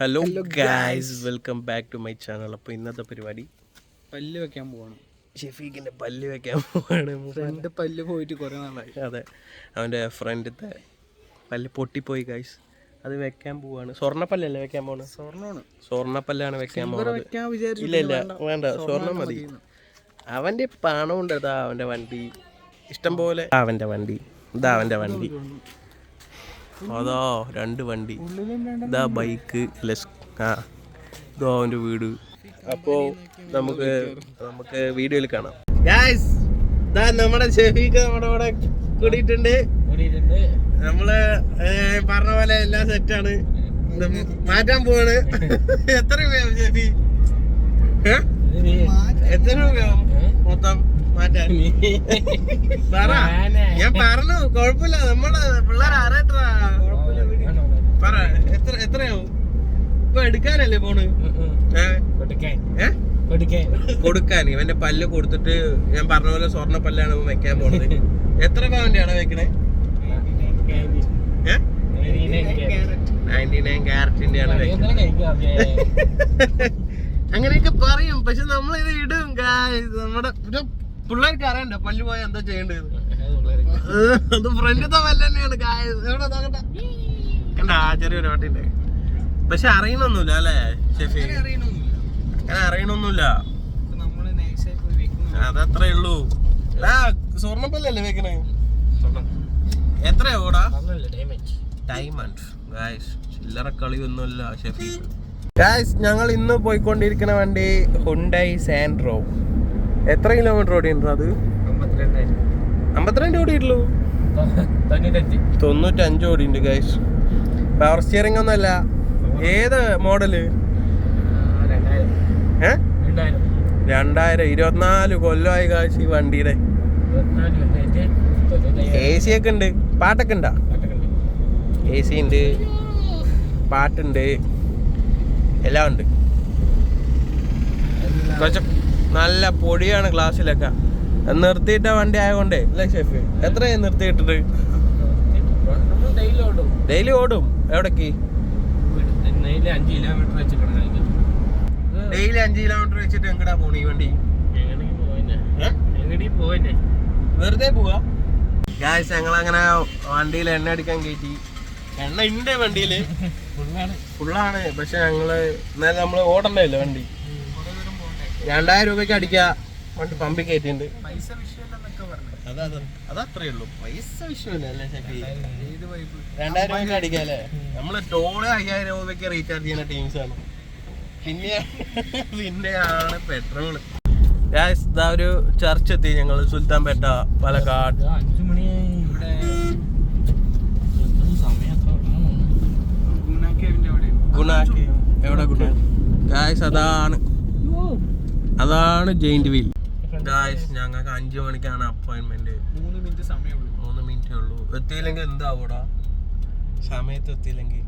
Hello guys welcome back to my channel അപ്പോൾ ഇന്നത്തെ പരിപാടി? പല്ല് വെക്കാൻ പോവാണ്. ഷെഫീഖിന്റെ പല്ല് വെക്കാൻ പോവാണ്. ഫ്രണ്ട് പല്ല് പോയിട്ട് കുറെ നാളായി. അതെ. അവന്റെ ഫ്രണ്ടിത്തെ പല്ല് പൊട്ടിപ്പോയി ഗായ്സ് അത് വെക്കാൻ പോവാണ്. സ്വർണപ്പല്ലല്ലേ വെക്കാൻ പോണ? സ്വർണമാണ്. സ്വർണപ്പല്ലാണ് വെക്കാൻ പോകുന്നത് ഇല്ല ഇല്ല. വേണ്ട. സ്വർണം മതി. അവന്റെ പണം ഉണ്ട് ഇതാ അവന്റെ വണ്ടി. ഇഷ്ടം പോലെ. അവന്റെ വണ്ടി. ഇതാ അവന്റെ വണ്ടി. അതോ രണ്ട് വണ്ടി. ഇതാ ബൈക്ക് ലെസ് ആ ഇതോ അവന്റെ വീട്. അപ്പോ നമുക്ക് നമുക്ക് വീഡിയോയിൽ കാണാം. ഗായ്സ് ഇതാ നമ്മുടെ ഷെഫീക്ക് നമ്മുടെ ഇവിടെ കൂടിയിട്ടുണ്ട്. നമ്മൾ പറഞ്ഞ പോലെ എല്ലാം സെറ്റാണ് മാറ്റാൻ പോവാണ്. എത്ര രൂപയാവും ഷെഫി? എത്ര രൂപയാവും മൊത്തം? മാറ്റാൻ. പറ. ഞാൻ പറഞ്ഞു കുഴപ്പമില്ല. നമ്മളെ പിള്ളേർ അറിയട്ടാ പറ എത്ര എത്രയാവും? ഇപ്പൊ എടുക്കാനല്ലേ പോണ്? കൊടുക്കാൻ. ഇവന്റെ പല്ല് കൊടുത്തിട്ട് ഞാൻ പറഞ്ഞ പോലെ സ്വർണ പല്ലാണ് വെക്കാൻ പോണത്. എത്ര പവന്റെ ആണ് വെക്കണേ? നയന്റി നയൻ ക്യാരറ്റിന്റെ ആണ് അങ്ങനെയൊക്കെ പറയും. പക്ഷെ നമ്മളിത് ഇടും. നമ്മുടെ പിള്ളേർക്ക് അറിയണ്ട പല്ല് പോയാൽ എന്താ ചെയ്യേണ്ടത്? അത് ഫ്രണ്ടിത്തെ പല്ല് തന്നെയാണ് കണ്ട ചെറിയൊരു വാട്ടിന്റെ പക്ഷെ അറിയണൊന്നുമില്ല അല്ലേ ഷെഫി? അങ്ങനെ അറിയണൊന്നുമില്ല. അതത്രേ ഉള്ളൂ. ആ സ്വർണപ്പല്ലല്ലേ വെക്കണേ? എത്രയാ ഡയമണ്ട് ഗായ്സ് ചില്ലറ കളിയൊന്നുമില്ല ഷെഫീഖ് ഗായ്സ് ഞങ്ങൾ ഇന്ന് പോയിക്കൊണ്ടിരിക്കുന്ന വണ്ടി ഹുണ്ടായി സാൻഡ്രോ എത്ര കിലോമീറ്റർ ഓടിയിട്ടുണ്ട് അത്? അമ്പത്തിരണ്ട് ഓടിയിട്ടുള്ളൂ. തൊണ്ണൂറ്റഞ്ച് ഓടിയുണ്ട് ഗൈസ് പവർ സ്റ്റിയറിംഗ് ഒന്നല്ല ഏത് മോഡൽ രണ്ടായിരം. ഇരുപത്തിനാല് കൊല്ലമായി കാശ് ഈ വണ്ടിയുടെ. എ സി ഒക്കെ ഉണ്ട്. പാട്ടൊക്കെ ഉണ്ടാ? എ സി ഉണ്ട്. പാട്ടുണ്ട്. എല്ലാം ഉണ്ട്. നല്ല പൊടിയാണ് ഗ്ലാസ്സിലൊക്കെ. നിർത്തിയിട്ട വണ്ടി ആയതുകൊണ്ടേ അല്ലേ ഷെഫ്? എത്രയായി നിർത്തിയിട്ടിട്ട്? ഡെയിലി ഓടും. എവിടേക്ക്? ഡെയിലി അഞ്ച് കിലോമീറ്റർ വെച്ചിട്ട് എങ്ങടാ പോണ ഈ വണ്ടി? വെറുതെ പോവാ? ഗായ്സ് ഞങ്ങൾ അങ്ങനെ വണ്ടിയിൽ എണ്ണ അടിക്കാൻ കയറ്റി എണ്ണ ഉണ്ട് വണ്ടിയിൽ ഫുള്ളാണ്. പക്ഷെ ഞങ്ങൾ ഇന്നലെ നമ്മൾ ഓടണ്ടല്ലോ വണ്ടി. രണ്ടായിരം രൂപയ്ക്ക് അടിക്കാ. പണ്ട് പമ്പിൽ കയറ്റിണ്ട് പൈസ വിഷയമല്ലെന്നൊക്കെ പറഞ്ഞു. അതത്രേ ഉള്ളൂ. പൈസ വിഷയമല്ലേ രണ്ടായിരം രൂപയ്ക്ക് അടിക്കാല്ലേ നമ്മൾ ടോൾ അയ്യായിരം രൂപയ്ക്ക് റീചാർജ് ചെയ്യുന്ന ടീംസ് ആണ്. പിന്നെ പിന്നെയാണ് പെട്രോൾ ഇതാ ഒരു ചർച്ച് എത്തി. ഞങ്ങൾ സുൽത്താൻ പേട്ട പാലക്കാട് ഗുണാക്കി. എവിടെ ഗുണാക്കി? ഗായ്സ് അതാണ് അതാണ് ജെയിന്റ് വീൽ. ഗായ്സ് ഞങ്ങൾക്ക് അഞ്ചു മണിക്കാണ് അപ്പോയിന്റ്മെന്റ് മൂന്ന് മിനിറ്റ് സമയമുള്ളൂ. മൂന്ന് മിനിറ്റേ ഉള്ളൂ. എത്തിയില്ലെങ്കിൽ എന്താവൂടാ? സമയത്ത് എത്തിയില്ലെങ്കിൽ.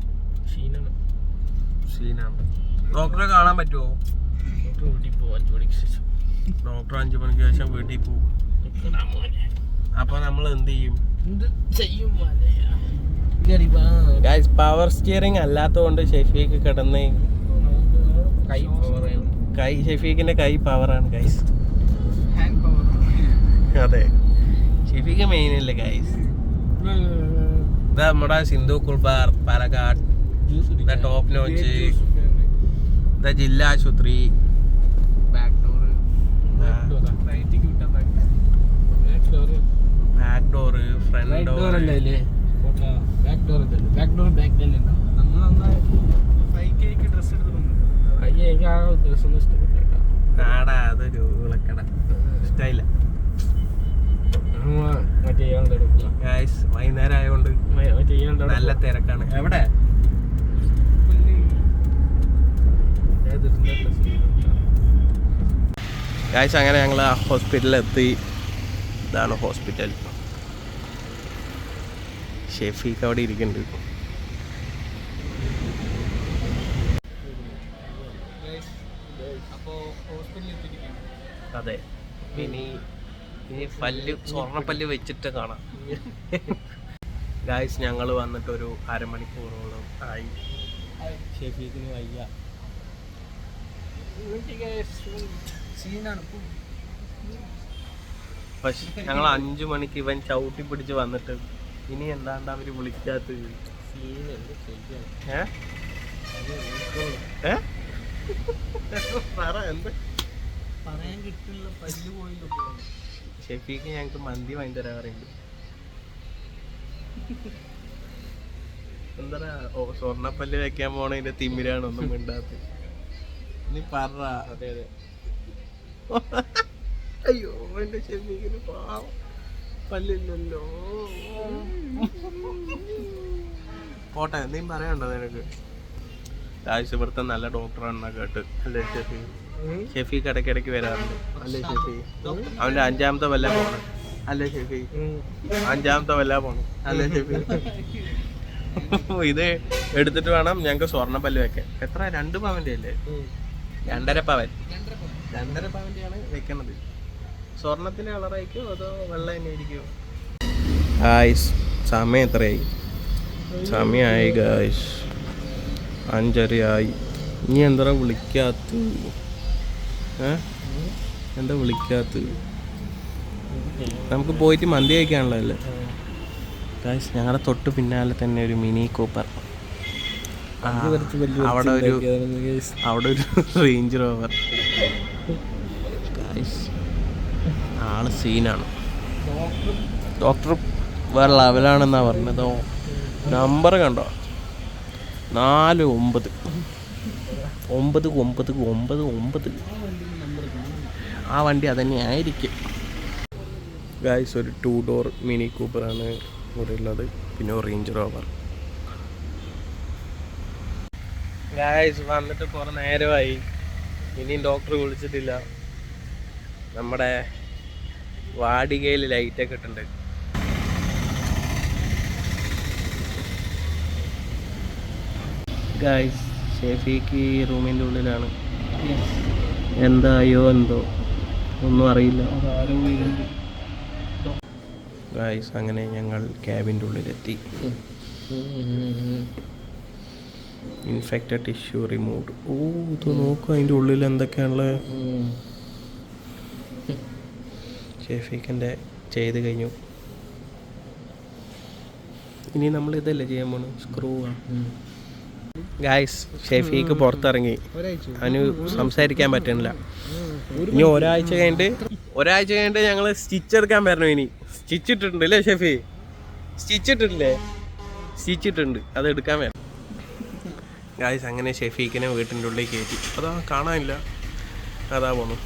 ക്ഷീണം ഡോക്ടറെ കാണാൻ പറ്റുമോ ഡോക്ടർ വീട്ടിൽ പോകും. അഞ്ചു മണിക്ക് ശേഷം. ഡോക്ടർ അഞ്ചു മണിക്ക് ശേഷം വീട്ടിൽ പോകും. അപ്പൊ നമ്മൾ എന്ത് ചെയ്യും? എന്ത് ചെയ്യും ഗായ്സ് പവർ സ്റ്റിയറിംഗ് അല്ലാത്തതുകൊണ്ട് ഷെഫീക്ക് കിടന്ന് കൈ കൈ ഷെഫീക്കിന്റെ കൈ പവറാണ് ഗൈസ് അതെ. ഷെഫീഖ് മെയിൻ അല്ലേ ഗൈസ് ഇതാ നമ്മുടെ സിന്ധു കുൾബാർ പാലക്കാട്. ഇതാ ടോപ്പ് നോച്ച് ഇതാ ജില്ലാ ആശുപത്രി. ബാക്ക് ഡോർ ഇതാ. റൈറ്റിക്ക് വിട്ട back door back door front door door back door നമ്മൾ ഡ്രസ് എടുത്തിട്ടുണ്ട് അയ്യേ എനിക്ക് ആ ഡ്രസ് ഒന്നും ഇഷ്ടപ്പെട്ടില്ല ആടാ അതൊരു വിളക്കട ഇഷ്ടമില്ല മറ്റേ ഇയാളുടെ എടുക്കുക ഗായ്സ് വൈകുന്നേരം ആയതുകൊണ്ട് മറ്റേ ഇയാളുടെ നല്ല തിരക്കാണ്. എവിടെ? ഗായ്സ് അങ്ങനെ ഞങ്ങൾ ആ ഹോസ്പിറ്റലിൽ എത്തി ഇതാണ് ഹോസ്പിറ്റൽ. ഷെഫീക്ക് അവിടെ ഇരിക്കുന്നുണ്ട് അപ്പോൾ ഹോസ്പിറ്റലിൽ എത്തിയിരിക്കുകയാണ്. അതെ. ഇനി ഇനി പല്ല് സ്വർണ പല്ല് വെച്ചിട്ട് കാണാം. ഗായ്സ് ഞങ്ങൾ വന്നിട്ട് ഒരു അരമണിക്കൂറോളം ആയി. ഷെഫീഖിന് വയ്യ. പക്ഷെ ഞങ്ങൾ അഞ്ചു മണിക്ക് ഇവൻ ചവിട്ടി പിടിച്ച് വന്നിട്ട് ഇനി എന്താണ്ട് അവർ വിളിക്കാത്തത്? ഏ? പറയാൻ കിട്ടില്ല പല്ല് പോയില്ലോ ഷെഫീക്ക് ഞങ്ങക്ക് മന്തി വാങ്ങി തരാൻ പറയുന്നുണ്ട് എന്താ ഓ സ്വർണപ്പല്ല് വെക്കാൻ പോണതിന്റെ തിമിരാണ് ഒന്നും മിണ്ടാത്ത. നീ പറ. അതെ അതെ. അയ്യോ എന്റെ ഷെഫീക്കിന് പാവം. പല്ലില്ലല്ലോ. പോട്ടെ നീ പറയണ്ടോ നിനക്ക്? ഇവിടുത്തെ നല്ല ഡോക്ടറാണെന്നാ കേട്ട്. അല്ലേ ഷെഫി? ഷെഫി ഇടയ്ക്ക് ഇടയ്ക്ക് വരാറുണ്ട്. അല്ലേ ഷെഫി? അവന്റെ അഞ്ചാമത്തെ വല്ല പോണം. അല്ലേ ഷെഫി? അഞ്ചാമത്തെ വല്ല പോണം. അല്ലേ ഷെഫി? ഇത് എടുത്തിട്ട് വേണം ഞങ്ങക്ക് സ്വർണ പല്ല് വെക്കാൻ. എത്ര? രണ്ട് പവന്റെ അല്ലേ? രണ്ടര പവൻ. രണ്ടര ആണ് വെക്കണത്. സ്വർണത്തിന്റെ കളറായിരിക്കോ അതോ വെള്ള തന്നെ ആയിരിക്കോ? ആയിസ് സമയം എത്രയായി? സമയമായി ഗായ്സ് അഞ്ചരയായി. നീ എന്താ വിളിക്കാത്ത എന്താ വിളിക്കാത്ത നമുക്ക് പോയിട്ട് മന്തി കഴിക്കാനുള്ള ഗായ്സ് ഞങ്ങളുടെ തൊട്ട് പിന്നാലെ തന്നെ ഒരു മിനി കൂപ്പർ. അവിടെ ഒരു അവിടെ ഒരു റേഞ്ച് റോവർ ആൾ സീനാണ്. ഡോക്ടർ വേറെ ലെവലാണെന്നാ പറഞ്ഞതോ. നമ്പർ കണ്ടോ? നാല് ഒമ്പത്. ഒമ്പത് ഒമ്പത് ഒമ്പത് ഒമ്പത്. ആ വണ്ടി അതന്നെ ആയിരിക്കും. ഗായ്സ് ഒരു ടു ഡോർ മിനി കൂപ്പറാണ് ഇവിടെ ഉള്ളത് പിന്നെ റേഞ്ച് റോവർ ഗായ്സ് വന്നിട്ട് കുറെ നേരമായി. ഇനിയും ഡോക്ടർ വിളിച്ചിട്ടില്ല. നമ്മുടെ വാടികയിൽ ലൈറ്റൊക്കെ ഇട്ടുണ്ട് ഗായ്സ് ഷെഫീക്ക് ഈ റൂമിന്റെ ഉള്ളിലാണ്. എന്തായോ എന്തോ ഒന്നും അറിയില്ല. ഗായ്സ് അങ്ങനെ ഞങ്ങൾ ക്യാബിന്റെ ഉള്ളിലെത്തി. ഇൻഫെക്റ്റഡ് ടിഷ്യൂ റിമൂവ് ഓ ഇത് നോക്കും അതിന്റെ ഉള്ളിൽ എന്തൊക്കെയാണുള്ളത്? ഷെഫീഖിന്റെ ചെയ്ത് കഴിഞ്ഞു. ഇനി നമ്മൾ ഇതല്ലേ ചെയ്യാൻ പോണു? സ്ക്രൂ ഗായ്സ് ഷെഫീക്ക് പുറത്തിറങ്ങി. അനു സംസാരിക്കാൻ പറ്റണില്ല. ഇനി ഒരാഴ്ച കഴിഞ്ഞിട്ട് ഒരാഴ്ച കഴിഞ്ഞിട്ട് ഞങ്ങൾ സ്റ്റിച്ച് എടുക്കാൻ വരണം ഇനി. സ്റ്റിച്ച് ഇട്ടിട്ടുണ്ട് അല്ലേ ഷെഫി? സ്റ്റിച്ച് ഇട്ടിട്ടില്ലേ? സ്റ്റിച്ച് ഇട്ടിട്ടുണ്ട്. അത് എടുക്കാൻ വരണം. ഗായ്സ് അങ്ങനെ ഷെഫീക്കിനെ വീട്ടിന്റെ ഉള്ളിൽ കയറ്റി. അതാ കാണാനില്ല. അതാ പോണു.